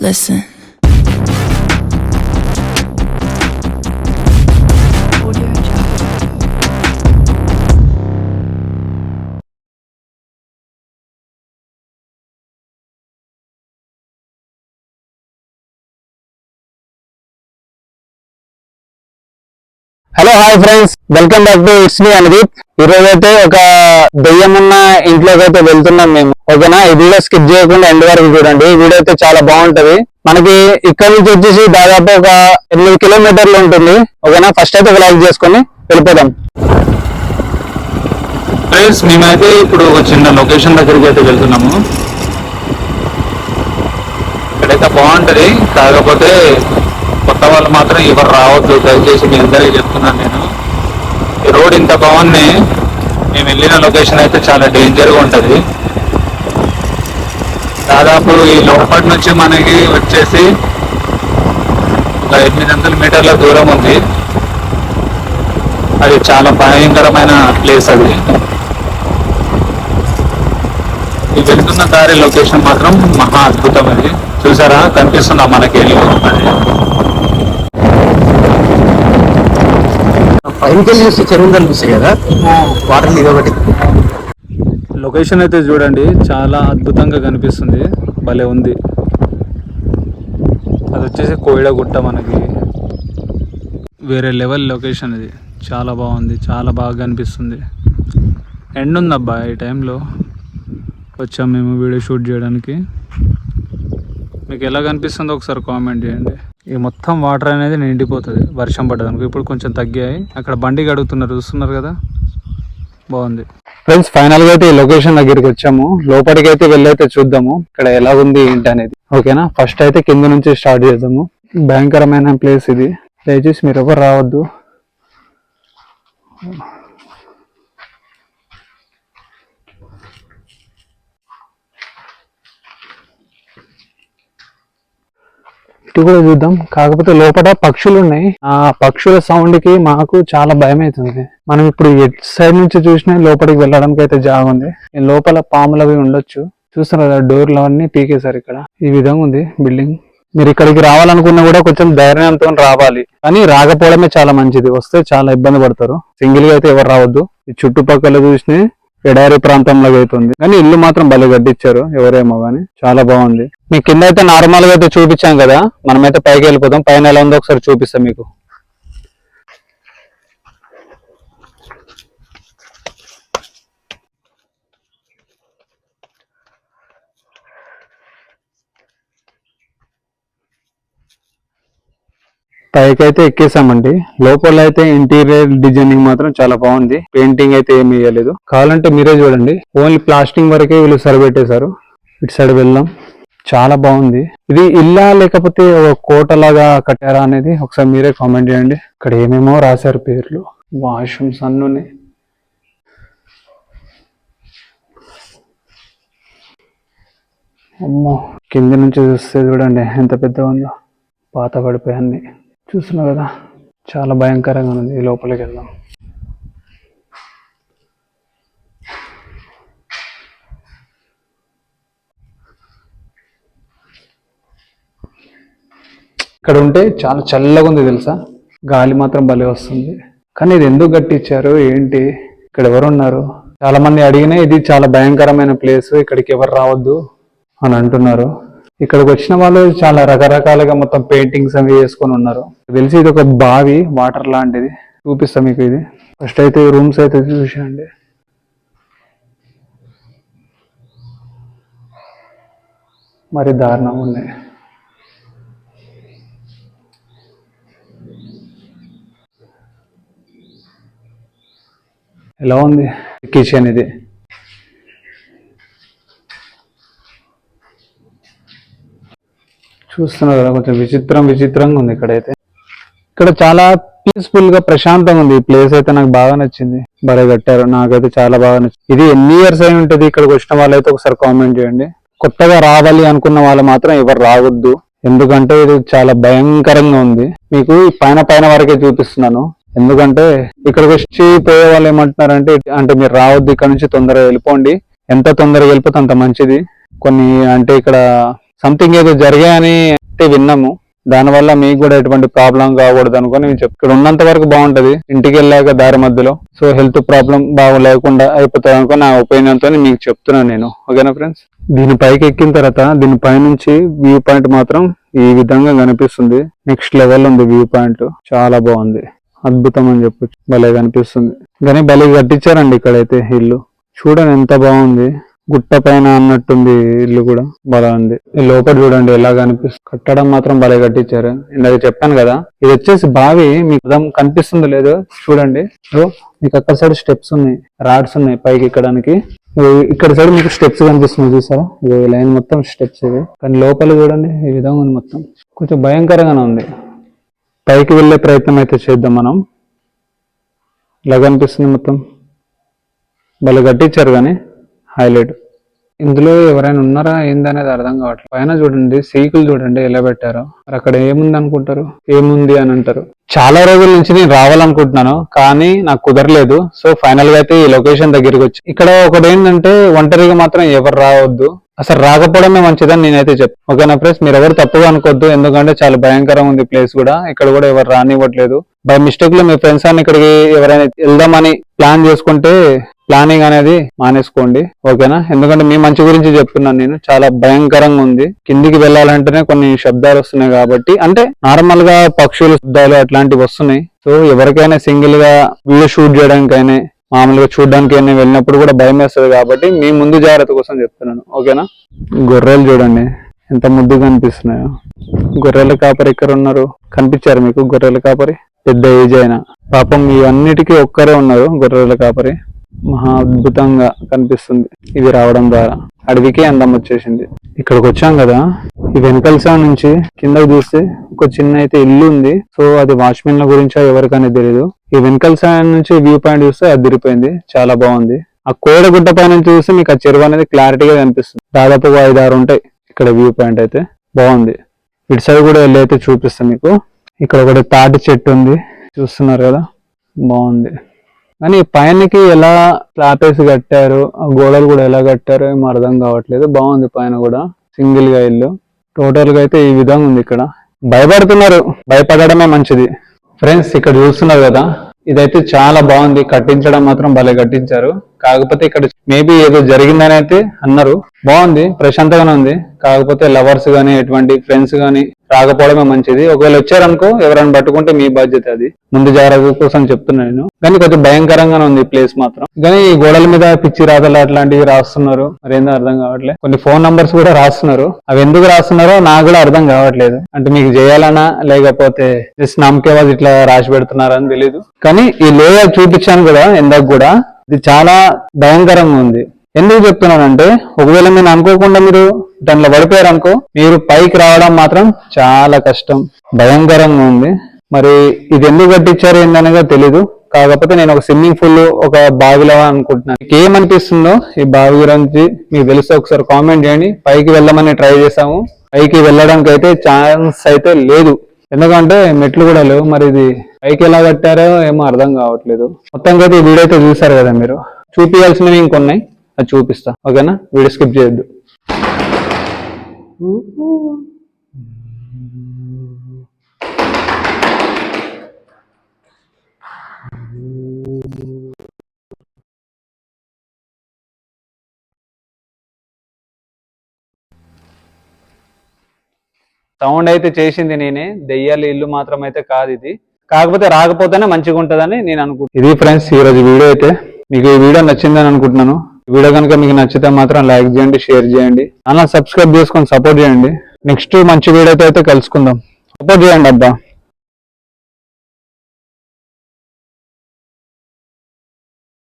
Listen. Hello hi friends welcome back to it's me Anudeep ఈరోజు అయితే ఒక దెయ్యం ఉన్న ఇంట్లోకి అయితే వెళ్తున్నాం మేము. ఓకేనా? ఈ వీడియో స్కిప్ చేయకుండా ఎండ్ వరకు చూడండి. ఈ వీడియో అయితే చాలా బాగుంటది. మనకి ఇక్కడ నుంచి వచ్చేసి దాదాపు ఒక ఎనిమిది కిలోమీటర్లు ఉంటుంది. ఓకేనా? ఫస్ట్ అయితే ఒక లైక్ చేసుకొని వెళ్ళిపోదాం. ఫ్రెండ్స్ మేమైతే ఇప్పుడు ఒక చిన్న లొకేషన్ దగ్గరికి అయితే వెళ్తున్నాము. ఇక్కడైతే బాగుంటది. కాకపోతే కొత్త వాళ్ళు మాత్రం ఎవరు రావద్దు. దయచేసి మీ అందరికీ చెప్తున్నాను నేను. ఈ రోడ్ ఇంత బాగుంది. మేము వెళ్ళిన లొకేషన్ అయితే చాలా డేంజర్గా ఉంటుంది. దాదాపు ఈ లోపటి నుంచి మనకి వచ్చేసి ఒక ఎనిమిది వందల మీటర్ల దూరం ఉంది. అది చాలా భయంకరమైన ప్లేస్ అది. ఈ వెళ్తున్న దారి లొకేషన్ మాత్రం మహా అద్భుతం అది. చూసారా? కనిపిస్తుందా మనకి? వెళ్ళి అది చూస్తే చెరువు కనిపిస్తాయి కదా? వాటర్ ఒకటి. లొకేషన్ అయితే చూడండి చాలా అద్భుతంగా కనిపిస్తుంది. భలే ఉంది. అది వచ్చేసి కోయిడగుట్ట మనకి. వేరే లెవెల్ లొకేషన్ ఇది. చాలా బాగుంది చాలా బాగా కనిపిస్తుంది. ఎండ్ ఉందబ్బా ఈ టైంలో. వచ్చాం మేము వీడియో షూట్ చేయడానికి. మీకు ఎలా కనిపిస్తుందో ఒకసారి కామెంట్ చేయండి. ఈ మొత్తం వాటర్ అనేది నిండిపోతుంది. వర్షం పడ్డదనుకో ఇప్పుడు కొంచెం తగ్గాయి. అక్కడ బండి కడుగుతున్నారు చూస్తున్నారు కదా? బాగుంది. ఫ్రెండ్స్ ఫైనల్గా అయితే ఈ లొకేషన్ దగ్గరికి వచ్చాము. లోపలికి అయితే వెళ్ళైతే చూద్దాము. ఇక్కడ ఎలా ఉంది ఏంటి అనేది. ఓకేనా ఫస్ట్ అయితే కింద నుంచి స్టార్ట్ చేద్దాము. భయంకరమైన ప్లేస్ ఇది. దయచేసి మీరు ఎవరు రావద్దు. ఇటు కూడా చూద్దాం. కాకపోతే లోపల పక్షులు ఉన్నాయి. ఆ పక్షుల సౌండ్కి మాకు చాలా భయం అవుతుంది మనం ఇప్పుడు ఎట్ సైడ్ నుంచి చూసినా లోపలికి వెళ్ళడానికి అయితే జాగుంది లోపల పాములు అవి ఉండొచ్చు. చూస్తున్నారు కదా డోర్లు అవన్నీ పీకేశారు ఇక్కడ. ఈ విధంగా ఉంది బిల్డింగ్ మీరు ఇక్కడికి రావాలనుకున్నా కూడా కొంచెం ధైర్యంతో రావాలి. కానీ రాకపోవడమే చాలా మంచిది. వస్తే చాలా ఇబ్బంది పడతారు. సింగిల్గా అయితే ఎవరు రావద్దు. ఈ చుట్టుపక్కల చూసినా ఎడారి ప్రాంతంలో అవుతుంది కానీ ఇల్లు మాత్రం భలే గడ్డిచ్చారు. ఎవరేమో గానీ చాలా బాగుంది. మీ కింద అయితే నార్మల్గా అయితే చూపించాం కదా. మనమైతే పైకి వెళ్ళిపోతాం పైన ఎలా ఉందో ఒకసారి చూపిస్తాం మీకు. పైకైతే అయితే ఎక్కేసామండి. లోపల అయితే ఇంటీరియర్ డిజైనింగ్ మాత్రం చాలా బాగుంది. పెయింటింగ్ అయితే ఏమి వేయలేదు కావాలంటే మీరే చూడండి. ఓన్లీ ప్లాస్టింగ్ వరకే వీళ్ళు సరిపెట్టేశారు ఇటు సైడ్ వెళ్దాం. చాలా బాగుంది. ఇది ఇల్లా లేకపోతే ఒక కోట లాగా కట్టారా అనేది ఒకసారి మీరే కామెంట్ చేయండి. ఇక్కడ ఏమేమో రాశారు పేర్లు. వాష్రూమ్స్ అన్నీ అమ్మో కింద నుంచి చూస్తే చూడండి ఎంత పెద్ద ఉందో. పాత పడిపోయాన్ని చూస్తున్నావు కదా చాలా భయంకరంగా ఉంది. ఈ లోపలికి వెళ్దాం. ఇక్కడ ఉంటే చాలా చల్లగా ఉంది తెలుసా? గాలి మాత్రం భలే వస్తుంది. కానీ ఇది ఎందుకు కట్టించారు? ఏంటి? ఇక్కడ ఎవరు ఉన్నారు? చాలా మంది అడిగినా ఇది చాలా భయంకరమైన ప్లేస్. ఇక్కడికి ఎవరు రావద్దు అని అంటున్నారు. ఇక్కడికి వచ్చిన వాళ్ళు చాలా రకరకాలుగా మొత్తం పెయింటింగ్స్ అవి వేసుకొని ఉన్నారు. తెలిసి ఇది ఒక బావి వాటర్ లాంటిది. చూపిస్తా మీకు ఇది. ఫస్ట్ అయితే రూమ్స్ అయితే చూసేయండి మరి దారుణంగా ఉన్నాయి ఎలా ఉంది? కిచెన్ ఇది. చూస్తున్నారు కదా కొంచెం విచిత్రం విచిత్రంగా ఉంది ఇక్కడైతే. ఇక్కడ చాలా పీస్ఫుల్గా ప్రశాంతంగా ఉంది. ఈ ప్లేస్ అయితే నాకు బాగా నచ్చింది. బరే కట్టారు. నాకైతే చాలా బాగా నచ్చింది. ఇది ఎన్ని ఇయర్స్ అయి ఉంటది? ఇక్కడికి వచ్చిన వాళ్ళైతే ఒకసారి కామెంట్ చేయండి. కొత్తగా రావాలి అనుకున్న వాళ్ళు మాత్రం ఎవరు రావద్దు. ఎందుకంటే ఇది చాలా భయంకరంగా ఉంది. మీకు పైన పైన వరకే చూపిస్తున్నాను. ఎందుకంటే ఇక్కడికి వచ్చి పోయే వాళ్ళు ఏమంటున్నారంటే అంటే మీరు రావద్దు ఇక్కడ నుంచి తొందరగా వెళ్ళిపోండి. ఎంత తొందరగా వెళ్ళిపోతే అంత మంచిది. కొన్ని అంటే ఇక్కడ సంథింగ్ ఏదో జరిగాయని అంటే విన్నాము. దానివల్ల మీకు కూడా ఎటువంటి ప్రాబ్లం కాకూడదు అనుకుని నేను ఇక్కడ ఉన్నంత వరకు బాగుంటది. ఇంటికి వెళ్ళాక దారి మధ్యలో. సో హెల్త్ ప్రాబ్లం బాగా లేకుండా అయిపోతుంది అనుకుని నా ఒపీనియన్తో మీకు చెప్తున్నాను నేను. ఓకేనా ఫ్రెండ్స్ దీని పైకి ఎక్కిన తర్వాత దీని పైనుంచి వ్యూ పాయింట్ మాత్రం ఈ విధంగా కనిపిస్తుంది. నెక్స్ట్ లెవెల్ ఉంది వ్యూ పాయింట్ చాలా బాగుంది. అద్భుతం అని చెప్పొచ్చు. భలే కనిపిస్తుంది. కానీ భలే కట్టించారండి ఇక్కడైతే ఇల్లు. చూడండి ఎంత బాగుంది. గుట్ట పైన అన్నట్టుంది ఇల్లు కూడా. బాగా ఉంది. ఈ లోపల చూడండి ఎలా కనిపిస్తుంది కట్టడం మాత్రం భలే కట్టించారు. ఇందాక చెప్పాను కదా ఇది వచ్చేసి బావి మీకు కనిపిస్తుంది కనిపిస్తుందో లేదో చూడండి. మీకు అక్కడ సైడ్ స్టెప్స్ ఉన్నాయి రాడ్స్ ఉన్నాయి పైకి ఎక్కడానికి. ఇక్కడ సైడ్ మీకు స్టెప్స్ కనిపిస్తుంది చూసారా? ఇది లైన్ మొత్తం స్టెప్స్ ఇవి. కానీ లోపల చూడండి ఈ విధంగా ఉంది మొత్తం. కొంచెం భయంకరంగానే ఉంది. పైకి వెళ్ళే ప్రయత్నం అయితే చేద్దాం మనం. ఇలా కనిపిస్తుంది మొత్తం. భలే కట్టించారు కానీ. హైలైట్. ఇందులో ఎవరైనా ఉన్నారా? ఏందనేది అర్థం కావట్లేదు. పైన చూడండి సీకులు చూడండి ఎలా పెట్టారో. మరి అక్కడ ఏముంది అనుకుంటారు? ఏముంది అని అంటారు. చాలా రోజుల నుంచి నేను రావాలనుకుంటున్నాను కానీ నాకు కుదరలేదు. సో ఫైనల్గా అయితే ఈ లొకేషన్ దగ్గరికి వచ్చి ఇక్కడ ఒకటి ఏంటంటే ఒంటరిగా మాత్రం ఎవరు రావద్దు. అసలు రాకపోవడమే మంచిదని నేనైతే చెప్పు ఓకేనా ఫ్రెండ్స్? మీరు ఎవరు తప్పుగా అనుకోవద్దు ఎందుకంటే చాలా భయంకరంగా ఉంది ప్లేస్ కూడా. ఇక్కడ కూడా ఎవరు రానివ్వట్లేదు. బై మిస్టేక్లో మీ ఫ్రెండ్స్ అని ఇక్కడికి ఎవరైనా వెళ్దామని ప్లాన్ చేసుకుంటే ప్లానింగ్ అనేది మానేసుకోండి ఓకేనా? ఎందుకంటే మీ మంచి గురించి చెప్తున్నాను నేను. చాలా భయంకరంగా ఉంది. కిందికి వెళ్ళాలంటేనే కొన్ని శబ్దాలు వస్తున్నాయి కాబట్టి అంటే నార్మల్గా పక్షుల శబ్దాలు అట్లాంటివి వస్తున్నాయి. సో ఎవరికైనా సింగిల్గా వీడియో షూట్ చేయడానికైనా మామూలుగా చూడడానికి అయినా వెళ్ళినప్పుడు కూడా భయం వేస్తుంది కాబట్టి మీ ముందు జాగ్రత్త కోసం చెప్తున్నాను. ఓకేనా? గొర్రెలు చూడండి ఎంత ముద్దుగా కనిపిస్తున్నాయో గొర్రెల కాపరి ఇక్కడ ఉన్నారు? కనిపించారు మీకు గొర్రెల కాపరి? పెద్ద ఏజ్ అయినా. పాపం ఇవన్నిటికీ ఒక్కరే ఉన్నారు గొర్రెల కాపరి. మహా అద్భుతంగా కనిపిస్తుంది. ఇది రావడం ద్వారా. అడవికి అందం వచ్చేసింది. ఇక్కడికి వచ్చాం కదా. ఈ వెనకల సైడ్ నుంచి కిందకి చూస్తే ఒక చిన్న అయితే ఇల్లు ఉంది. సో అది వాచ్మెన్ల గురించో ఎవరికైనా తెలియదు ఈ వెనకల సైడ్ నుంచి వ్యూ పాయింట్ చూస్తే అదిరిపోయింది చాలా బాగుంది. ఆ కోడగుడ్డ పైన నుంచి చూస్తే మీకు ఆ చెరువు అనేది క్లారిటీగా కనిపిస్తుంది. దాదాపు ఐదు ఆరు ఉంటాయి ఇక్కడ వ్యూ పాయింట్ అయితే. బాగుంది. ఇటు సైడ్ కూడా వెళ్ళి అయితే చూపిస్తాను మీకు. ఇక్కడ ఒకటి తాటి చెట్టు ఉంది. చూస్తున్నారు కదా? బాగుంది. కానీ పైనకి ఎలా స్లాబ్ కట్టారు? ఆ గోడలు కూడా ఎలా కట్టారు ఏమో అర్థం కావట్లేదు. బాగుంది పైన కూడా. సింగిల్గా ఇల్లు. టోటల్గా అయితే ఈ విధంగా ఉంది ఇక్కడ. భయపడుతున్నారు. భయపడడమే మంచిది. ఫ్రెండ్స్ ఇక్కడ చూస్తున్నారు కదా? ఇదైతే చాలా బాగుంది. కట్టించడం మాత్రం భలే కట్టించారు. కాకపోతే ఇక్కడ మేబీ ఏదో జరిగిందని అయితే అన్నారు. బాగుంది ప్రశాంతంగానే ఉంది. కాకపోతే లవర్స్ గానీ ఎటువంటి ఫ్రెండ్స్ గానీ రాకపోవడమే మంచిది. ఒకవేళ వచ్చారనుకో ఎవరైనా పట్టుకుంటే మీ బాధ్యత అది. ముందు జాగ్రత్త కోసం చెప్తున్నా నేను. కానీ కొంచెం భయంకరంగానే ఉంది ప్లేస్ మాత్రం. కానీ ఈ గోడల మీద పిచ్చి రాతలు అట్లాంటివి రాస్తున్నారు. మరేందో ఏందో అర్థం కావట్లేదు కొన్ని ఫోన్ నంబర్స్ కూడా రాస్తున్నారు. అవి ఎందుకు రాస్తున్నారో నాకు కూడా అర్థం కావట్లేదు. అంటే మీకు చేయాలనా లేకపోతే జస్ట్ నమ్మకేవాజ్ ఇట్లా రాసి పెడుతున్నారని తెలియదు కానీ ఈ లేయర్ చూపించాను కూడా ఇందాక కూడా. ఇది చాలా భయంకరంగా ఉంది. ఎందుకు చెప్తున్నానంటే ఒకవేళ మీరు అనుకోకుండా మీరు దాంట్లో పడిపోయారు అనుకో మీరు పైకి రావడం మాత్రం చాలా కష్టం. భయంకరంగా ఉంది. మరి ఇది ఎందుకు కట్టించారు ఏందనగా తెలీదు. కాకపోతే నేను ఒక స్విమ్మింగ్ పూల్ ఒక బావిలో అనుకుంటున్నాను. మీకు ఏమనిపిస్తుందో ఈ బావి గురించి మీకు తెలిస్తే ఒకసారి కామెంట్ చేయండి. పైకి వెళ్ళమని ట్రై చేసాము పైకి వెళ్ళడానికి అయితే ఛాన్స్ అయితే లేదు. ఎందుకంటే మెట్లు కూడా లేవు. మరి ఇది పైకి ఎలా కట్టారో ఏమో అర్థం కావట్లేదు. మొత్తంగా అయితే ఈ వీడియో అయితే చూసారు కదా మీరు? చూపించాల్సినవి ఇంకొన్నాయి. అది చూపిస్తా. ఓకేనా? వీడియో స్కిప్ చేయొద్దు. సౌండ్ అయితే చేసింది నేనే. దెయ్యాల ఇల్లు మాత్రం అయితే కాదు ఇది. కాకపోతే రాకపోతేనే మంచిగా ఉంటుందని నేను అనుకుంటున్నాను ఇది ఫ్రెండ్స్ ఈ రోజు వీడియో అయితే. మీకు ఈ వీడియో నచ్చిందని అనుకుంటున్నాను. వీడియో కనుక మీకు నచ్చితే మాత్రం లైక్ చేయండి షేర్ చేయండి. అలా సబ్స్క్రైబ్ చేసుకొని సపోర్ట్ చేయండి. నెక్స్ట్ మంచి వీడియోతో అయితే కలుసుకుందాం. సపోర్ట్ చేయండి అబ్బా.